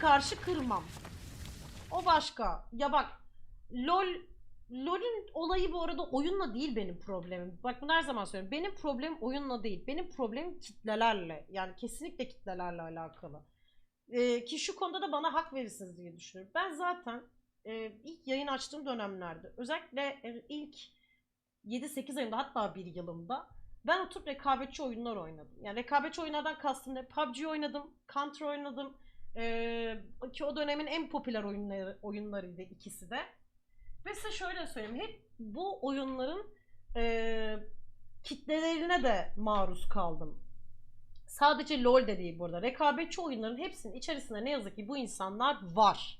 Karşı kırmam. O başka. Ya bak LOL LOL'ün olayı bu arada oyunla değil benim problemim. Bak bunu her zaman söylüyorum. Benim problemim oyunla değil. Benim problemim kitlelerle. Yani kesinlikle kitlelerle alakalı. Ee, ki şu konuda da bana hak verirsiniz diye düşünüyorum. Ben zaten e, ilk yayın açtığım dönemlerde özellikle e, ilk 7-8 ayında hatta bir yılımda ben oturup rekabetçi oyunlar oynadım. Yani rekabetçi oyunlardan kastım ne? PUBG oynadım, Counter oynadım. Ee, ki o dönemin en popüler oyunları, oyunlarıydı ikisi de. Ve size şöyle söyleyeyim. Hep bu oyunların e, kitlelerine de maruz kaldım. Sadece LoL de değil burada. Rekabetçi oyunların hepsinin içerisinde ne yazık ki bu insanlar var.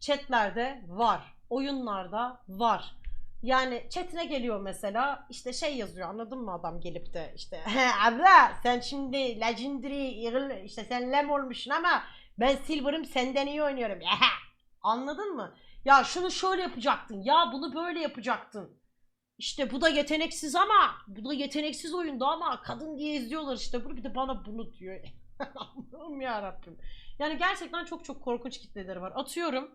Chatlerde var. Oyunlarda var. Yani chatine geliyor mesela işte şey yazıyor anladın mı adam gelip de işte "He, abla sen şimdi legendary işte sen lem olmuşsun ama ben silver'ım senden iyi oynuyorum. Anladın mı? Ya şunu şöyle yapacaktın. Ya bunu böyle yapacaktın. İşte bu da yeteneksiz ama bu da yeteneksiz oyundu ama kadın diye izliyorlar işte bunu bir de bana bunu diyor. Allah'ım ya Rabbim. Yani gerçekten çok çok korkunç kitleleri var. Atıyorum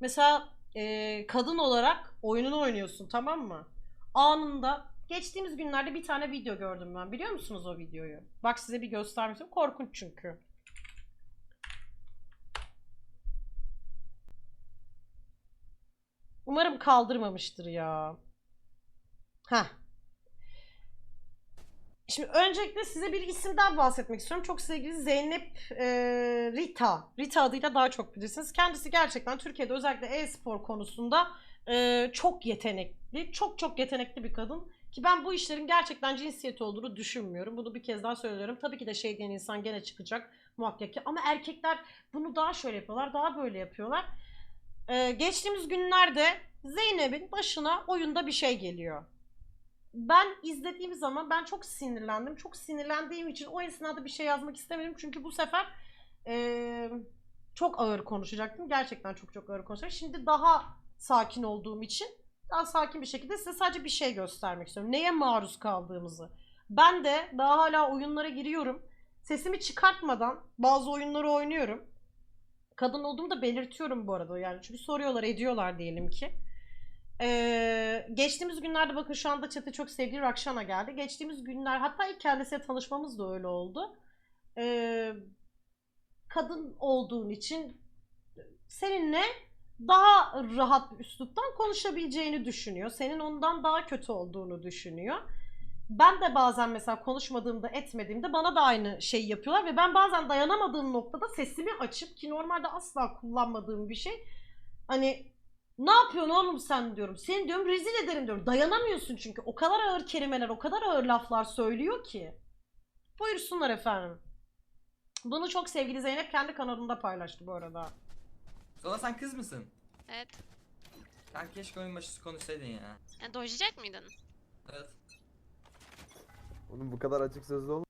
mesela e, kadın olarak oyununu oynuyorsun tamam mı? Anında geçtiğimiz günlerde bir tane video gördüm ben. Biliyor musunuz o videoyu? Bak size bir göstermek istiyorum. Korkunç çünkü. Umarım kaldırmamıştır ya. Heh. Şimdi öncelikle size bir isimden bahsetmek istiyorum. Çok sevgili Zeynep e, Rita. Rita adıyla daha çok bilirsiniz. Kendisi gerçekten Türkiye'de özellikle e-spor konusunda e, çok yetenekli. Çok çok yetenekli bir kadın. Ki ben bu işlerin gerçekten cinsiyeti olduğunu düşünmüyorum. Bunu bir kez daha söylüyorum. Tabii ki de şey diyen insan gene çıkacak muhakkak ki. Ama erkekler bunu daha şöyle yapıyorlar, daha böyle yapıyorlar. Ee, geçtiğimiz günlerde Zeynep'in başına oyunda bir şey geliyor. Ben izlediğim zaman ben çok sinirlendim. Çok sinirlendiğim için o esnada bir şey yazmak istemedim. Çünkü bu sefer ee, çok ağır konuşacaktım. Gerçekten çok çok ağır konuşacaktım. Şimdi daha sakin olduğum için daha sakin bir şekilde size sadece bir şey göstermek istiyorum. Neye maruz kaldığımızı. Ben de daha hala oyunlara giriyorum. Sesimi çıkartmadan bazı oyunları oynuyorum. Kadın olduğumu da belirtiyorum bu arada yani çünkü soruyorlar ediyorlar diyelim ki. Ee, geçtiğimiz günlerde bakın şu anda chat'e çok sevgili Rakşana geldi. Geçtiğimiz günler hatta ilk kendisiyle tanışmamız da öyle oldu. Ee, kadın olduğun için seninle daha rahat bir üsluptan konuşabileceğini düşünüyor. Senin ondan daha kötü olduğunu düşünüyor. Ben de bazen mesela konuşmadığımda etmediğimde bana da aynı şeyi yapıyorlar ve ben bazen dayanamadığım noktada sesimi açıp ki normalde asla kullanmadığım bir şey hani ne yapıyorsun oğlum sen diyorum. Seni diyorum rezil ederim diyorum. Dayanamıyorsun çünkü. O kadar ağır kelimeler, o kadar ağır laflar söylüyor ki. Buyursunlar efendim. Bunu çok sevgili Zeynep kendi kanalında paylaştı bu arada. Zola sen kız mısın? Evet. Kanka keşke oyun başı konuşsaydın ya. Yani dojlayacak mıydın? Evet. Oğlum bu kadar açık sözlü ol.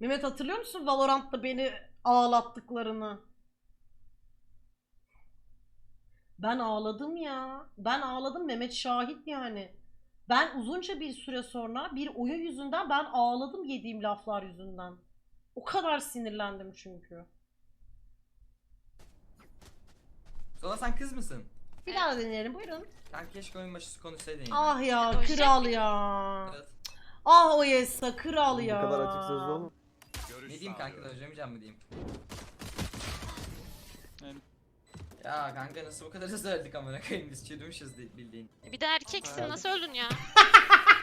Mehmet hatırlıyor musun Valorant'ta beni ağlattıklarını? Ben ağladım ya. Ben ağladım Mehmet şahit yani. Ben uzunca bir süre sonra bir oyun yüzünden ben ağladım yediğim laflar yüzünden. O kadar sinirlendim çünkü. Zola sen kız mısın? Bir Evet. daha deneyelim buyurun. Kanka keşke oyun başı konuşsaydın ya. Ah ya Dojlayacak kral ya. Evet. Ah Oyesa kral ya. bu kadar açık sözlü olma. Ne diyeyim kanka da özlemeyeceğim mi diyeyim? Ya kanka nasıl bu kadar hızlı öldük amına koyayım biz çürümüşüz de- bildiğin. Bir de erkeksin nasıl öldün ya?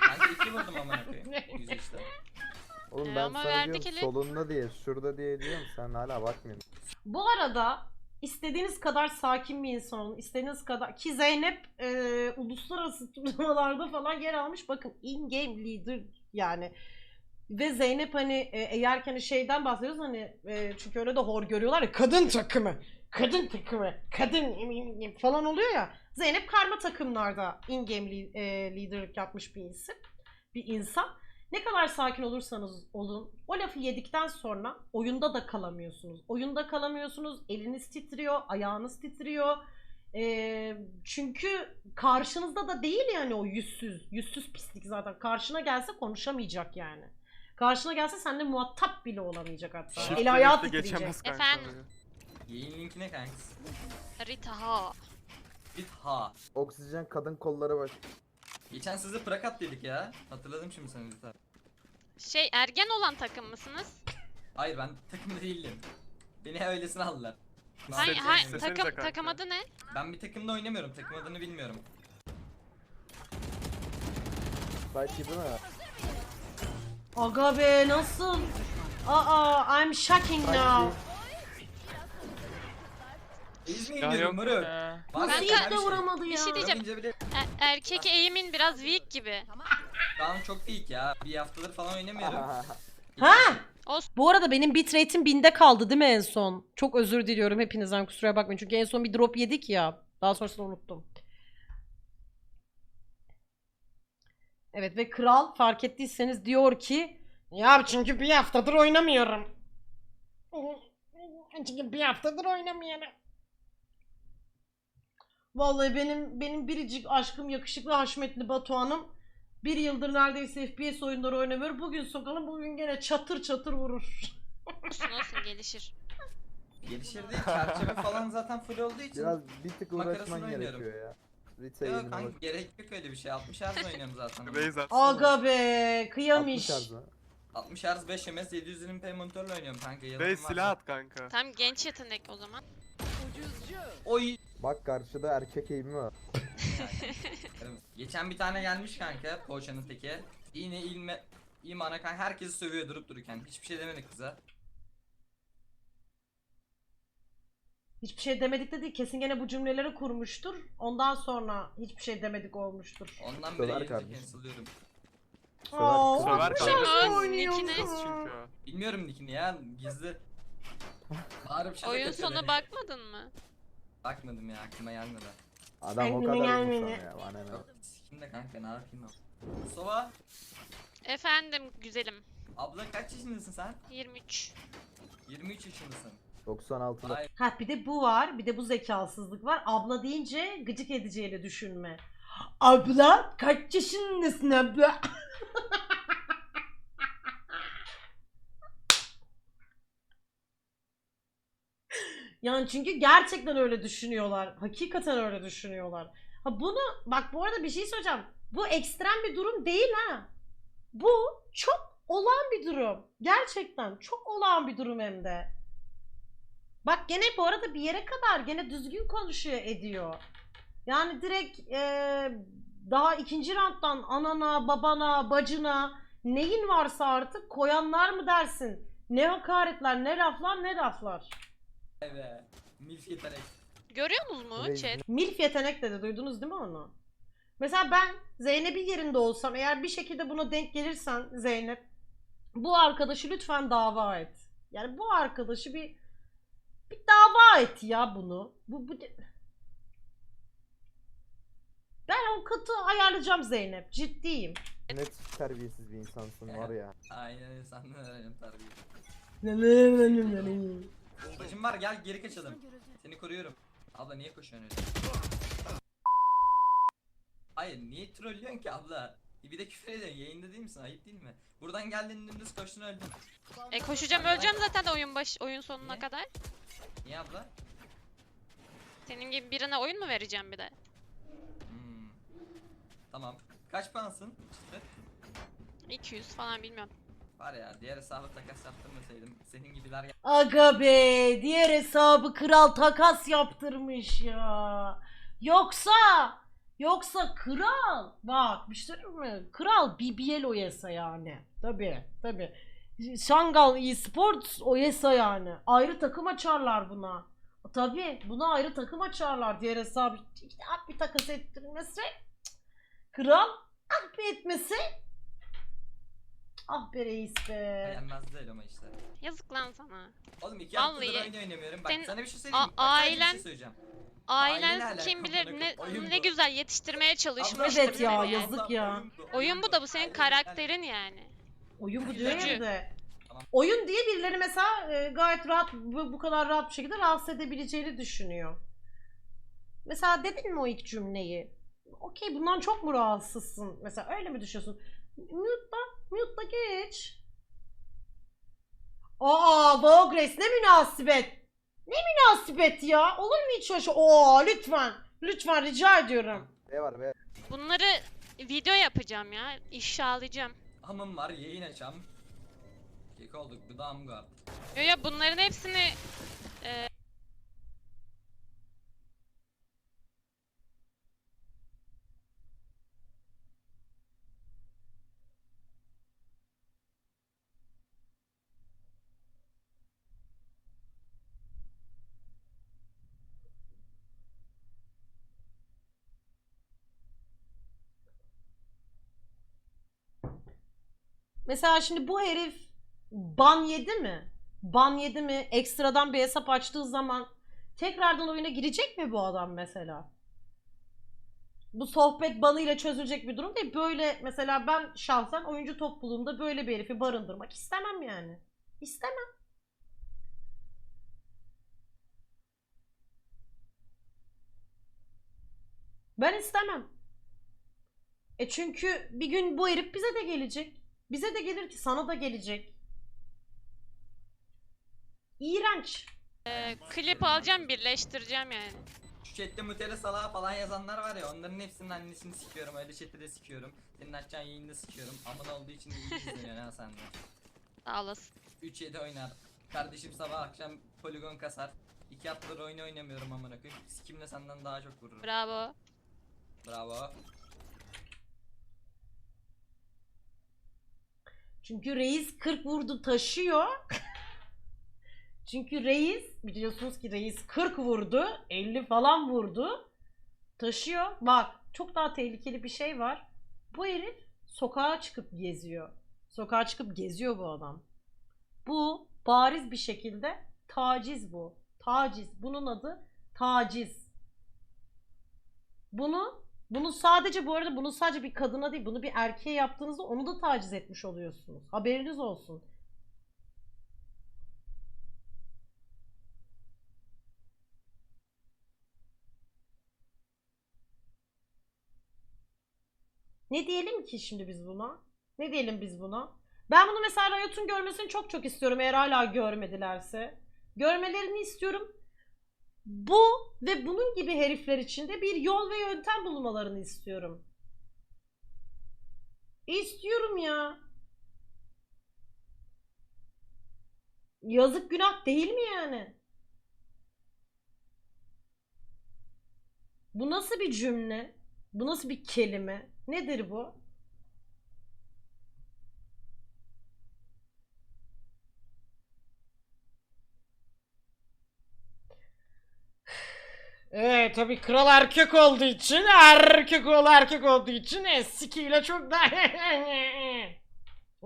Kanka iki vurdum amına koyayım. Yüz işte. Oğlum Ee, ben ama sana verdik diyorum eli. solunda diye, şurada diye diyorum sen hala bakmıyorsun. Bu arada istediğiniz kadar sakin bir insan olun. istediğiniz kadar ki Zeynep e, uluslararası turnuvalarda falan yer almış. Bakın in game leader yani. Ve Zeynep hani e, eğer ki hani şeyden bahsediyoruz hani e, çünkü öyle de hor görüyorlar ya kadın takımı. Kadın takımı. Kadın falan oluyor ya. Zeynep karma takımlarda in game li- e, liderlik yapmış bir isim. Bir insan. Ne kadar sakin olursanız olun o lafı yedikten sonra oyunda da kalamıyorsunuz. Oyunda kalamıyorsunuz. Eliniz titriyor, ayağınız titriyor. Ee, çünkü karşınızda da değil yani o yüzsüz. Yüzsüz pislik zaten. Karşına gelse konuşamayacak yani. Karşına gelse seninle muhatap bile olamayacak hatta. Shift Eli ayağı titreyecek. geçemez kanka. Efendim? Yayın linki ne kankası? Rita ha. Git ha. Oksijen kadın kolları baş. Geçen size prakat dedik ya. Hatırladım şimdi seni lütfen. Şey ergen olan takım mısınız? Hayır ben takımda değildim. Beni öylesine aldılar. Hangi, Muhabbet ha, oynamıyorum. Sesinize takım, kanka. takım adı ne? Ben bir takımda oynamıyorum. Takım adını bilmiyorum. Belki değil mi? Aga be nasıl? Aa I'm shocking now. Mi Ya indiriyorum yok Muru? ya. Bak Nasıl hiç de vuramadı ya? Bir şey diyeceğim. Bile E- erkek eğimin biraz weak gibi. Tamam çok değil ya. Bir haftadır falan oynamıyorum. Ha? Olsun. Bu arada benim bitrate'im binde kaldı değil mi en son? Çok özür diliyorum hepinizden kusura bakmayın. Çünkü en son bir drop yedik ya. Daha sonrasında unuttum. Evet ve kral fark ettiyseniz diyor ki ya çünkü bir haftadır oynamıyorum. Çünkü bir haftadır oynamıyorum. Vallahi benim benim biricik aşkım yakışıklı Haşmetli Batuhan'ım bir yıldır neredeyse FPS oyunları oynamıyor. Bugün sokalım bugün gene çatır çatır vurur. Olsun olsun gelişir. Gelişir değil. Çerçeve falan zaten full olduğu için. biraz bir tık Makarasını uğraşman oynuyorum. gerekiyor ya. Yok kanka gerek yok öyle bir şey. 60 Hz oynuyorum zaten. Aga be kıyamış. 60 Hz. 60 Hz 5 ms 720p monitörle oynuyorum kanka. Beyz varsa. silah at kanka. Tam genç yetenek o zaman. Oy. Bak karşıda erkek eğimi var. Geçen bir tane gelmiş kanka poğaçanın teki. Yine ilme imana kanka herkesi sövüyor durup dururken. Hiçbir şey demedi kıza. Hiçbir şey demedik de değil. Kesin gene bu cümleleri kurmuştur. Ondan sonra hiçbir şey demedik olmuştur. Ondan beri Söver yayıncı kardeşim. cancel'lıyorum. Aa, Söver- Söver altmış kanka. yaşında Aa, oynuyorsun. nickine- Kız çünkü o. Bilmiyorum nickini ya gizli. Bağırıp şaka Oyun sonu bakmadın mı? Bakmadım ya aklıma gelmedi. Adam o kadar gelmedi. umursamıyor ya. Bana ne? Yok sikim de kanka ne yapayım ben. Sova Efendim güzelim. abla kaç yaşındasın sen? 23. 23 yaşındasın. 96'da. Ay Ha bir de bu var. Bir de bu zekasızlık var. Abla deyince gıcık edeceğiyle düşünme. Abla kaç yaşındasın abla? yani çünkü gerçekten öyle düşünüyorlar. Hakikaten öyle düşünüyorlar. Ha bunu bak bu arada bir şey söyleyeceğim. Bu ekstrem bir durum değil ha. Bu çok olağan bir durum. Gerçekten çok olağan bir durum hem de. Bak gene bu arada bir yere kadar gene düzgün konuşuyor ediyor. Yani direkt eee, daha ikinci rounddan anana, babana, bacına neyin varsa artık koyanlar mı dersin? Ne hakaretler, ne laflar, ne laflar. Be. Milf yetenek. Görüyorsunuz mu Reis chat? Milf yetenek dedi duydunuz değil mi onu? Mesela ben Zeynep'in yerinde olsam eğer bir şekilde buna denk gelirsen Zeynep bu arkadaşı lütfen dava et. Yani bu arkadaşı bir bir dava et ya bunu. Bu, bu ben avukatı ayarlayacağım Zeynep. Ciddiyim. Net terbiyesiz bir insansın var ya. Aynen öyle senden öğrendim tabii. Bacım var gel geri kaçalım. Seni koruyorum. Abla niye koşuyorsun öyle? Hayır niye trollüyorsun ki abla? Bir de küfür ediyorsun yayında değil misin? Ayıp değil mi? Buradan geldin dümdüz koştun öldün. E koşacağım öleceğim zaten de oyun baş oyun sonuna Niye? kadar. Niye abla? Senin gibi birine oyun mu vereceğim bir de? Hmm. Tamam. Kaç puansın? İşte. 200 falan bilmiyorum. Var ya diğer hesabı takas yaptırmasaydım senin gibiler Aga be diğer hesabı kral takas yaptırmış ya. Yoksa yoksa kral bak bir şey söyleyeyim mi? Kral BBL oyesa yani. Tabi tabi. Şangal Esports oyesa yani. Ayrı takım açarlar buna. Tabi buna ayrı takım açarlar diğer hesabı. İşte bir takas ettirmesi. Kral ah bir etmesi. Ah be reis be. Yenmez değil ama işte. Yazık lan sana. Oğlum iki haftadır Vallahi oyun oynamıyorum. Bak senin sana bir şey söyleyeyim. mi? a- Bak, sadece bir ailen- şey söyleyeceğim. Ailen Ailenle kim bilir ne. Oyun ne bu. güzel yetiştirmeye çalışmış. Evet ya, seni. yazık ya. Oyun bu da bu senin Ailen- karakterin yani. Oyun bu diyor Güzel. ya bir de. Tamam. Oyun diye birileri mesela e, gayet rahat bu, bu kadar rahat bir şekilde rahatsız edebileceğini düşünüyor. Mesela dedin mi o ilk cümleyi? Okey bundan çok mu rahatsızsın? Mesela öyle mi düşünüyorsun? Mute'la, mute'la geç. Aa Vogres ne münasebet. Ne münasebet ya? Olur mu hiç öyle şey? Oo lütfen. Lütfen rica ediyorum. B var B. Bunları video yapacağım ya. İfşalayacağım. Hamım var yayın açam. Kek olduk gıdam guard. Yo ya bunların hepsini Mesela şimdi bu herif ban yedi mi? Ban yedi mi? Ekstradan bir hesap açtığı zaman tekrardan oyuna girecek mi bu adam mesela? Bu sohbet banıyla çözülecek bir durum değil. Böyle mesela ben şahsen oyuncu topluluğumda böyle bir herifi barındırmak istemem yani. İstemem. Ben istemem. E çünkü bir gün bu herif bize de gelecek. Bize de gelir ki sana da gelecek. İğrenç. e, klip alacağım birleştireceğim yani. Şu chatte mutele salağı falan yazanlar var ya onların hepsinin annesini sikiyorum öyle chat'i de sikiyorum. Senin açacağın yayında sikiyorum. Amın olduğu için de iyi izleniyor ha sende. Sağ olasın. 3-7 oynar. Kardeşim sabah akşam poligon kasar. 2 haftadır oyun oynamıyorum amına koyayım. Sikimle senden daha çok vururum. Bravo. Bravo. Çünkü reis 40 vurdu taşıyor. Çünkü reis biliyorsunuz ki reis 40 vurdu. 50 falan vurdu. Taşıyor. Bak çok daha tehlikeli bir şey var. Bu herif sokağa çıkıp geziyor. Sokağa çıkıp geziyor bu adam. Bu bariz bir şekilde taciz bu. Taciz. Bunun adı taciz. Bunu bunu sadece bu arada bunu sadece bir kadına değil bunu bir erkeğe yaptığınızda onu da taciz etmiş oluyorsunuz. Haberiniz olsun. Ne diyelim ki şimdi biz buna? Ne diyelim biz buna? Ben bunu mesela Riot'un görmesini çok çok istiyorum eğer hala görmedilerse. Görmelerini istiyorum. Bu ve bunun gibi herifler için de bir yol ve yöntem bulmalarını istiyorum. İstiyorum ya. Yazık günah değil mi yani? Bu nasıl bir cümle? Bu nasıl bir kelime? Nedir bu? Evet tabii kral erkek olduğu için erkek oğlu erkek olduğu için e, sikiyle çok da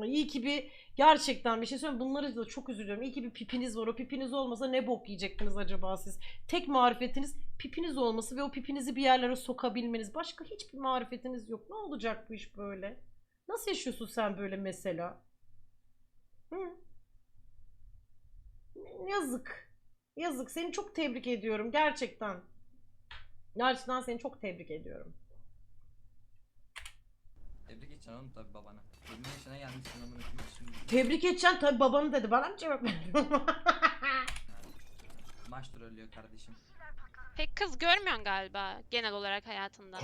İyi ki bir gerçekten bir şey söyleyeyim bunları da çok üzülüyorum. İyi ki bir pipiniz var. O pipiniz olmasa ne bok yiyecektiniz acaba siz? Tek marifetiniz pipiniz olması ve o pipinizi bir yerlere sokabilmeniz. Başka hiçbir marifetiniz yok. Ne olacak bu iş böyle? Nasıl yaşıyorsun sen böyle mesela? Hı? Yazık. Yazık. Seni çok tebrik ediyorum gerçekten. Gerçekten seni çok tebrik ediyorum. Tebrik edeceksin oğlum tabi babana. 20 yaşına gelmişsin amına koyayım şimdi. Tebrik edeceğim tabii babanı dedi. Bana mı cevap verdin? Maç trollüyor kardeşim. Pek kız görmüyorsun galiba genel olarak hayatında.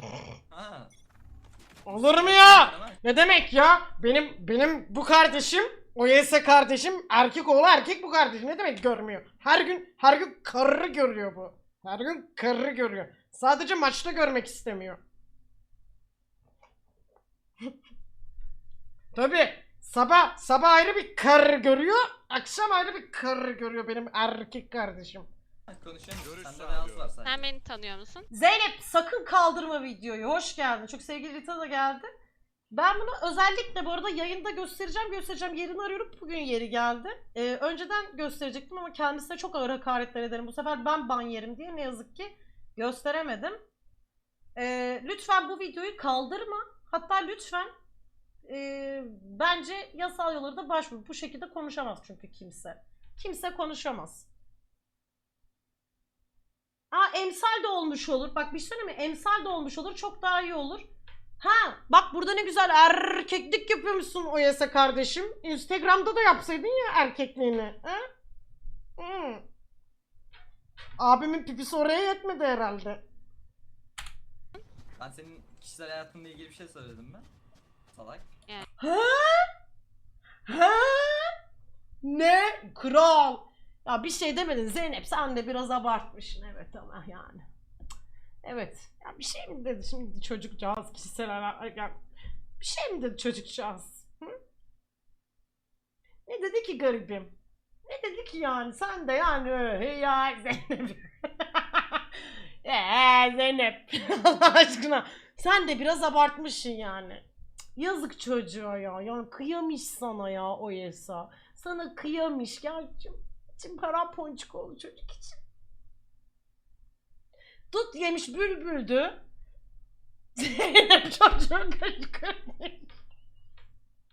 Ha. Olur mu ya? Ne demek ya? Benim benim bu kardeşim OYS kardeşim erkek oğlu erkek bu kardeşim. Ne demek görmüyor? Her gün her gün karı görüyor bu. Her gün karı görüyor. Sadece maçta görmek istemiyor. Tabi sabah sabah ayrı bir karı görüyor, akşam ayrı bir karı görüyor benim erkek kardeşim. Konuşuyorum. Sende beyaz var sadece. Sen beni tanıyor musun? Zeynep sakın kaldırma videoyu. Hoş geldin. Çok sevgili Rita da geldi. Ben bunu özellikle bu arada yayında göstereceğim göstereceğim. Yerini arıyorum. Bugün yeri geldi. Ee, önceden gösterecektim ama kendisine çok ağır hakaretler ederim. Bu sefer ben ban yerim diye ne yazık ki gösteremedim. Ee, lütfen bu videoyu kaldırma. Hatta lütfen e, bence yasal yolları da başvur. Bu şekilde konuşamaz çünkü kimse. Kimse konuşamaz. Aa emsal de olmuş olur. Bak bir şey mi? Emsal de olmuş olur. Çok daha iyi olur. Ha bak burada ne güzel erkeklik yapıyormuşsun Oyasa kardeşim. Instagram'da da yapsaydın ya erkekliğini. Ha? Hı. Abimin pipisi oraya yetmedi herhalde. Ben senin kişisel hayatınla ilgili bir şey söyledim mi? Salak. Ha? Ha? Ne? Kral. Ya bir şey demedin Zeynep sen de biraz abartmışsın evet ama yani. Evet. Ya bir şey mi dedi şimdi çocukcağız kişisel hayat- ya bir şey mi dedi çocukcağız? Hı? Ne dedi ki garibim? Ne dedi ki yani sen de yani öyle ya Zeynep. Eee Zeynep Allah aşkına sen de biraz abartmışsın yani. Yazık çocuğa ya. Yani kıyamış sana ya o Yesa. Sana kıyamış ya. İçim, içim paramponçik oldu çocuk için. Tut yemiş bülbüldü. Zeynep çocuğun kışkırtmış.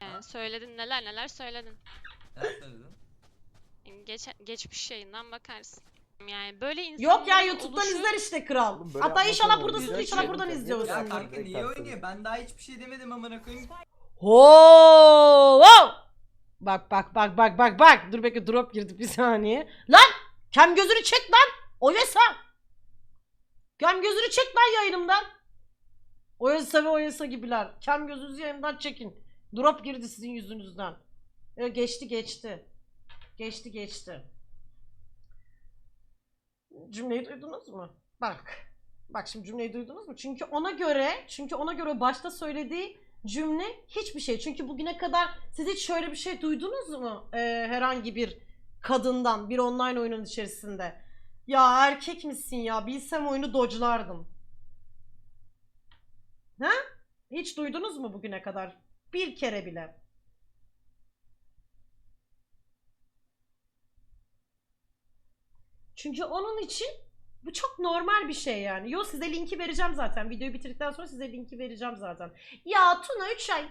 Yani söyledin neler neler söyledin. Neler söyledin? Geç, geçmiş yayından bakarsın. Yani böyle Yok ya YouTube'dan oluşu- izler işte kral. Oğlum böyle Hatta inşallah yapmasana buradasın inşallah Güzel buradan şey. Ya izliyorsun. kanka Direkt niye oynuyor? Ben daha hiçbir şey demedim amına koyayım. Ho! Wow! Bak bak bak bak bak bak. Dur bekle drop girdi bir saniye. Lan! Kem gözünü çek lan! Oyesa! Kem gözünü çek lan yayınımdan. Oyesa ve Oyesa gibiler. Kem gözünüzü yayından çekin. Drop girdi sizin yüzünüzden. Ya geçti geçti. Geçti geçti. Cümleyi duydunuz mu? Bak. Bak şimdi cümleyi duydunuz mu? Çünkü ona göre, çünkü ona göre başta söylediği cümle hiçbir şey. Çünkü bugüne kadar siz hiç şöyle bir şey duydunuz mu? Ee, herhangi bir kadından bir online oyunun içerisinde. Ya erkek misin ya? Bilsem oyunu dodge'lardım. Ha? Hiç duydunuz mu bugüne kadar? Bir kere bile. Çünkü onun için bu çok normal bir şey yani. Yo size linki vereceğim zaten. Videoyu bitirdikten sonra size linki vereceğim zaten. Ya Tuna 3 ay.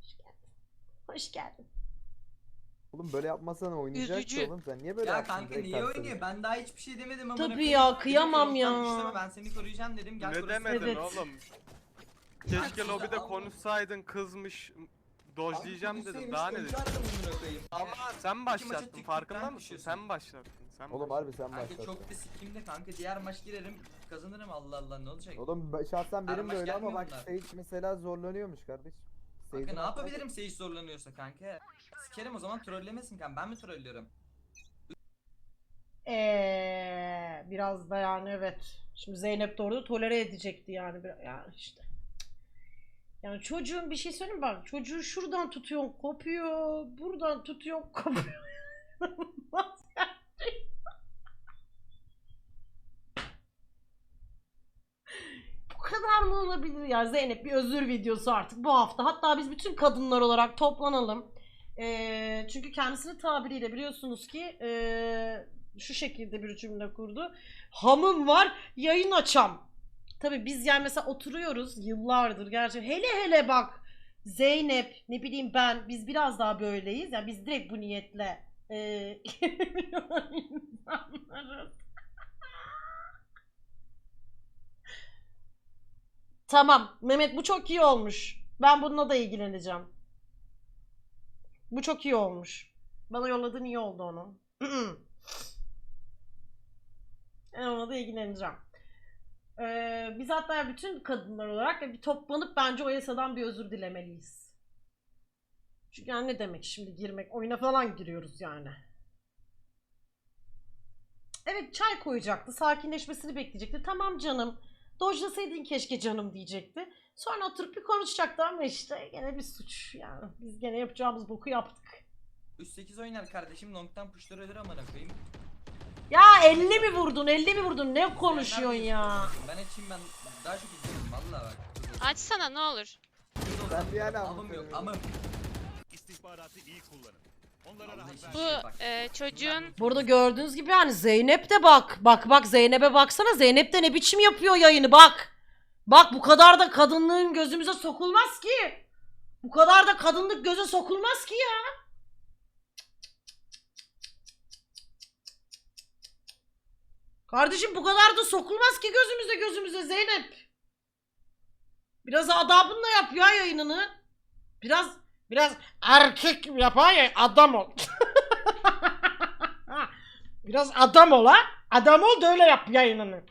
Hoş geldin. Hoş geldin. Oğlum böyle yapmasana oynayacaktı Üzücü. oğlum sen niye böyle Ya yaptın? kanka Direkt niye oynuyor? Ben daha hiçbir şey demedim amına Tabii ya, kıyamam ya. "Yoktan güçleme, Ben seni koruyacağım dedim. Gel Ne korusun." demedin Evet. oğlum? Keşke lobide konuşsaydın kızmış dojlayacağım dedim daha ne dedim. Ama sen başlattın farkında mısın? Sen başlattın. Sen Oğlum başlattın. harbi sen Kanka başlattın. çok da sikimde kanka diğer maç girerim kazanırım Allah Allah ne olacak? Oğlum ben- şahsen benim de öyle ama gelmiyor bak bunlar. Sage mesela zorlanıyormuş kardeş. Kanka Sage'in ne yapabilirim Sage zorlanıyorsa kanka? Sikerim o zaman trollemesin kanka ben mi trollüyorum? Eee biraz da yani evet. Şimdi Zeynep de orada tolere edecekti yani. Bir- Yani işte. Yani çocuğun bir şey söyleyeyim bak. Çocuğu şuradan tutuyorsun kopuyor. Buradan tutuyorsun kopuyor. Bu kadar mı olabilir ya Zeynep bir özür videosu artık bu hafta. Hatta biz bütün kadınlar olarak toplanalım. Ee, çünkü kendisinin tabiriyle biliyorsunuz ki ee, şu şekilde bir cümle kurdu. Hamım var yayın açam. Tabi biz yani mesela oturuyoruz yıllardır gerçekten. Hele hele bak Zeynep ne bileyim ben biz biraz daha böyleyiz. Yani biz direkt bu niyetle insanlarız. Tamam Mehmet bu çok iyi olmuş. Ben bununla da ilgileneceğim. Bu çok iyi olmuş. Bana yolladığın iyi oldu onu. ben ona da ilgileneceğim. Ee, biz hatta bütün kadınlar olarak bir toplanıp bence o yasadan bir özür dilemeliyiz. Çünkü yani ne demek şimdi girmek? Oyuna falan giriyoruz yani. Evet çay koyacaktı. Sakinleşmesini bekleyecekti. Tamam canım. Dojlasaydın keşke canım diyecekti. Sonra oturup bir konuşacaktı ama işte gene bir suç yani. Biz gene yapacağımız boku yaptık. 3-8 oynar kardeşim long'tan pushları ölür amına koyayım. Ya 50 mi vurdun 50 mi vurdun ne konuşuyorsun ya? Ben açayım ben daha çok izliyorum valla bak. Açsana ne olur. Ben bir hala Amım yok amım. İstihbaratı iyi kullanın. Onlara rahat. Bu e, çocuğun Burada gördüğünüz gibi yani Zeynep de bak. Bak bak Zeynep'e baksana. Zeynep de ne biçim yapıyor yayını bak. Bak bu kadar da kadınlığın gözümüze sokulmaz ki. Bu kadar da kadınlık göze sokulmaz ki ya. Kardeşim bu kadar da sokulmaz ki gözümüze gözümüze Zeynep. Biraz adabınla yap ya yayınını. Biraz biraz erkek yap ya adam ol. biraz adam ol ha. Adam ol da öyle yap yayınını.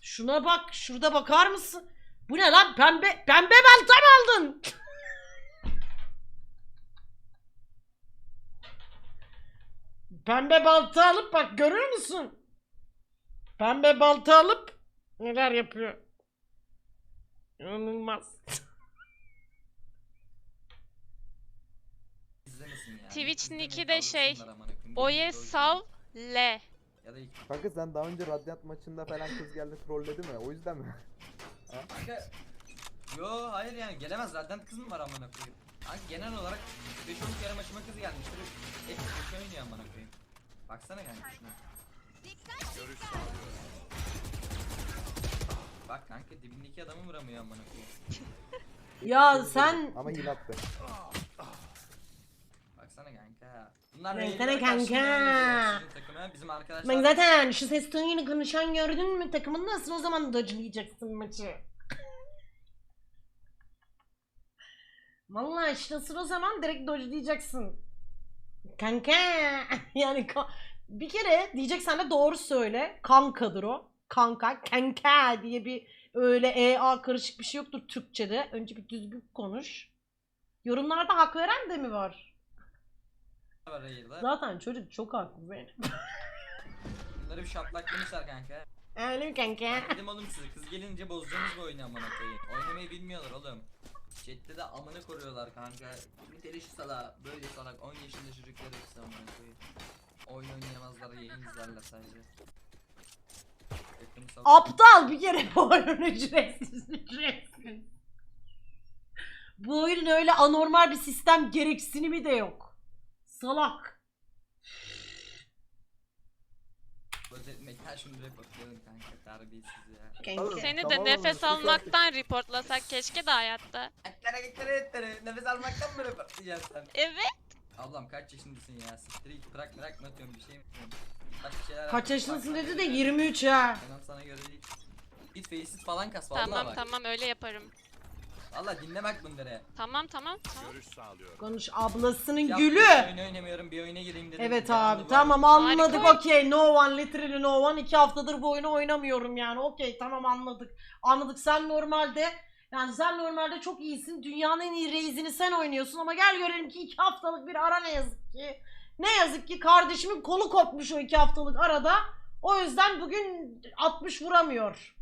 Şuna bak, şurada bakar mısın? Bu ne lan? Pembe pembe balta mı aldın? Pembe balta alıp bak görüyor musun? Pembe balta alıp neler yapıyor? İnanılmaz. İzlemesin ya. Twitch nick'i de şey. Oye sav le. Ya da ilk- Kanka sen daha önce Radiant maçında falan kız geldi trolledi mi? O yüzden mi? Kanka Yo hayır yani gelemez zaten kız mı var amına koyayım. Kanka genel olarak 5-10 kere maçıma kız gelmiştir. Hep kötü oynuyor amına koyayım. Baksana kanka şuna. Görüş. Bak kanka dibindeki adamı vuramıyor amına koyayım. Ya sen Ama yine attı. Baksana kanka. Bunlar Baksana Raid'lere karşı kanka. oynuyor sizin takıma. Bizim arkadaşlar ben zaten şu ses tonuyla konuşan gördün mü takımın nasıl o zaman dodge'layacaksın maçı. Vallahi işte sıra o zaman direkt dodge'layacaksın. Kanka yani ka- bir kere diyeceksen de doğru söyle. Kankadır o. Kanka, kanka diye bir öyle EA karışık bir şey yoktur Türkçe'de. Önce bir düzgün konuş. Yorumlarda hak veren de mi var? var. Zaten çocuk çok haklı Zeynep. Bunları bir şaplaklamışlar kanka. Öyle mi kanka? Dedim oğlum size kız gelince bozacaksınız bu oyunu amına koyayım. Oynamayı bilmiyorlar oğlum. Chat'te de amını koruyorlar kanka. Niteli şu sala böyle salak 10 yaşında çocuklar hepsi amına. Oyun oynayamazlar yayın izlerler sadece. Aptal bir kere bu oyun ücretsiz ücretsiz. Bu oyunun öyle anormal bir sistem gereksinimi de yok. Salak. Özetmekten şunu direkt bakıyorum kanka terbiyesiz ya. Kanka. Seni Tamam de oğlum, nefes sus artık. almaktan reportlasak keşke de hayatta. Eklere eklere eklere nefes almaktan mı röportlayacaksın sen? Evet. Ablam kaç yaşındasın ya? Siktir git bırak bırak mı atıyorum bir şey mi atıyorum? Başka şeyler Kaç yaşındasın dedi de bak. 23 ha. Tamam sana göre değil. Git face'siz falan kas vallahi Tamam bak. tamam öyle yaparım. Valla dinle bak bunları. Tamam tamam. tamam. Görüş sağlıyorum. Konuş ablasının Ya, gülü. bir oyun oynamıyorum bir oyuna gireyim dedim. Evet abi tamam anladık Harika. okey no one literally no one iki haftadır bu oyunu oynamıyorum yani okey tamam anladık anladık sen normalde yani sen normalde çok iyisin dünyanın en iyi reisini sen oynuyorsun ama gel görelim ki iki haftalık bir ara ne yazık ki ne yazık ki kardeşimin kolu kopmuş o iki haftalık arada o yüzden bugün 60 vuramıyor.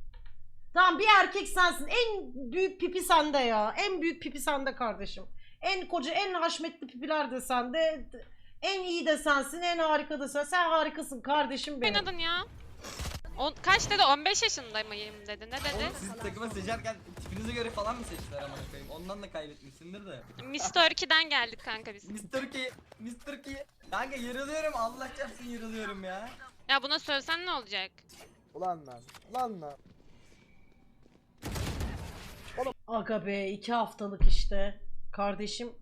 Tamam bir erkek sensin en büyük pipi sende ya en büyük pipi sende kardeşim. En koca en haşmetli pipiler de sende. En iyi de sensin, en harika da sen. Sen harikasın kardeşim benim. Oynadın ya. On, kaç dedi? 15 yaşında mıyım dedi. Ne dedi? Oğlum siz takıma seçerken tipinize göre falan mı seçtiler amına koyayım? Ondan da kaybetmişsindir de. Miss Turkey'den geldik kanka biz. Mr. Key, Mr. Key. Kanka yarılıyorum Allah çarpsın yarılıyorum ya. Ya buna sövsen ne olacak? Ulan lan. Ulan lan. Aga be iki haftalık işte. Kardeşim.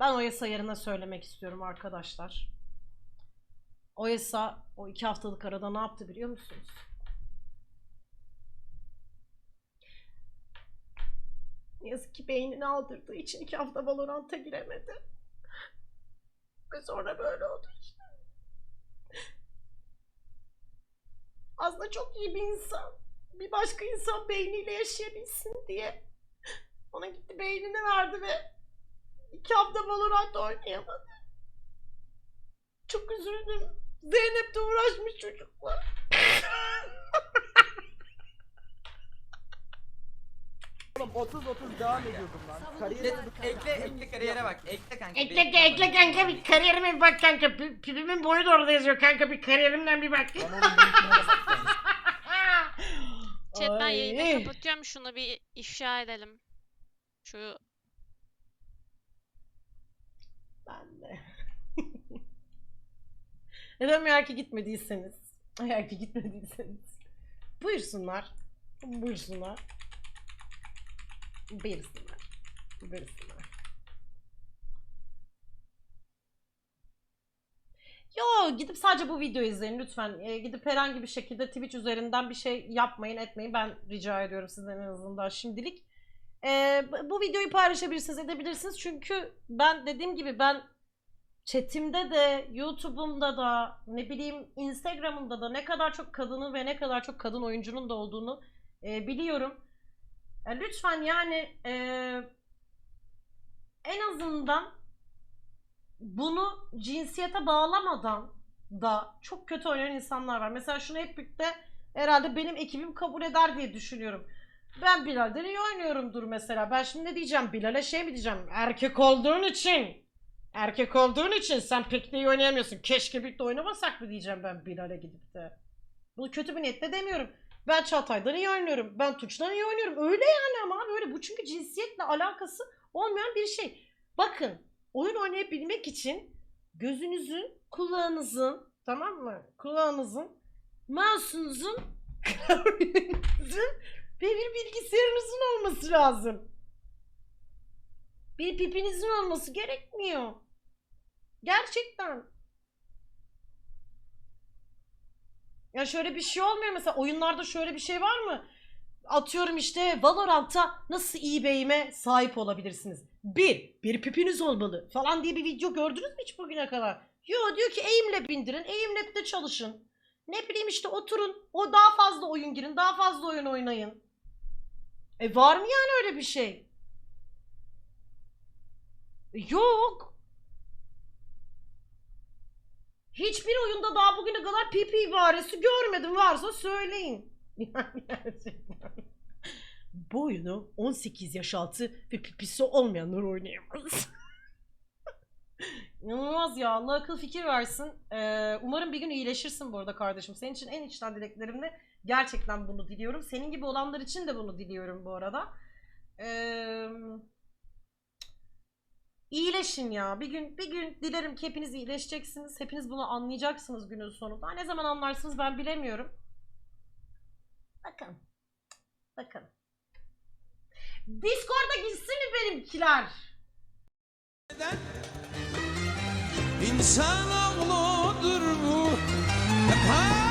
Ben Oyasa yerine söylemek istiyorum arkadaşlar. Oyasa o iki haftalık arada ne yaptı biliyor musunuz? Ne yazık ki beynini aldırdığı için iki hafta Valorant'a giremedi. Ve sonra böyle oldu işte. Aslında çok iyi bir insan bir başka insan beyniyle yaşayabilsin diye ona gitti beynini verdi ve iki hafta Valorant oynayamadı. Çok üzüldüm. Zeynep de uğraşmış çocukla. Oğlum 30 30 devam ediyordum lan. Kariyer Ekle, ekle kariyere bak. Ekle kanka. Ekle ekle amına kanka bir kariyerime bir bak kanka. Pi- Pipimin boyu da orada yazıyor kanka bir kariyerimden bir bak. Chatten Ay. yayını kapatıyorum. Şunu bir ifşa edelim. Şu Ben de. Efendim eğer ki gitmediyseniz, eğer ki gitmediyseniz buyursunlar. Buyursunlar. Birisinden. Birisinden. Yo gidip sadece bu videoyu izleyin lütfen. Ee, gidip herhangi bir şekilde Twitch üzerinden bir şey yapmayın etmeyin. Ben rica ediyorum sizden en azından şimdilik. Ee, bu- videoyu paylaşabilirsiniz edebilirsiniz. Çünkü ben dediğim gibi ben chatimde de YouTube'umda da ne bileyim Instagram'ımda da ne kadar çok kadının ve ne kadar çok kadın oyuncunun da olduğunu e, biliyorum. Ya lütfen yani e, en azından bunu cinsiyete bağlamadan da çok kötü oynayan insanlar var. Mesela şunu hep birlikte herhalde benim ekibim kabul eder diye düşünüyorum. Ben Bilal'den iyi oynuyorumdur mesela. Ben şimdi ne diyeceğim? Bilal'e şey mi diyeceğim? Erkek olduğun için. Erkek olduğun için sen pek de iyi oynayamıyorsun. Keşke birlikte oynamasak mı diyeceğim ben Bilal'e gidip de. Bunu kötü bir niyetle demiyorum. Ben Çağatay'dan iyi oynuyorum. Ben Tuğç'tan iyi oynuyorum. Öyle yani ama abi öyle. Bu çünkü cinsiyetle alakası olmayan bir şey. Bakın oyun oynayabilmek için gözünüzün, kulağınızın tamam mı? Kulağınızın, mouse'unuzun, klavyenizin ve bir bilgisayarınızın olması lazım. Bir pipinizin olması gerekmiyor. Gerçekten. Ya şöyle bir şey olmuyor mesela oyunlarda şöyle bir şey var mı? Atıyorum işte Valorant'ta nasıl iyi beyime sahip olabilirsiniz? Bir, bir pipiniz olmalı falan diye bir video gördünüz mü hiç bugüne kadar? Yo diyor ki aimlab indirin, aimlab'de çalışın. Ne bileyim işte oturun, o daha fazla oyun girin, daha fazla oyun oynayın. E var mı yani öyle bir şey? Yok. Hiçbir oyunda daha bugüne kadar pipi ibaresi görmedim. Varsa söyleyin. Yani. Bu oyunu 18 yaş altı ve pipisi olmayanlar oynayamaz. İnanılmaz ya. Allah akıl fikir versin. Ee, umarım bir gün iyileşirsin bu arada kardeşim. Senin için en içten dileklerimle gerçekten bunu diliyorum. Senin gibi olanlar için de bunu diliyorum bu arada. Eee İyileşin ya. Bir gün bir gün dilerim ki hepiniz iyileşeceksiniz. Hepiniz bunu anlayacaksınız günün sonunda. Ne zaman anlarsınız ben bilemiyorum. Bakın. Bakın. Discord'a gitsin mi benimkiler? Neden? İnsanoğludur bu. Ha!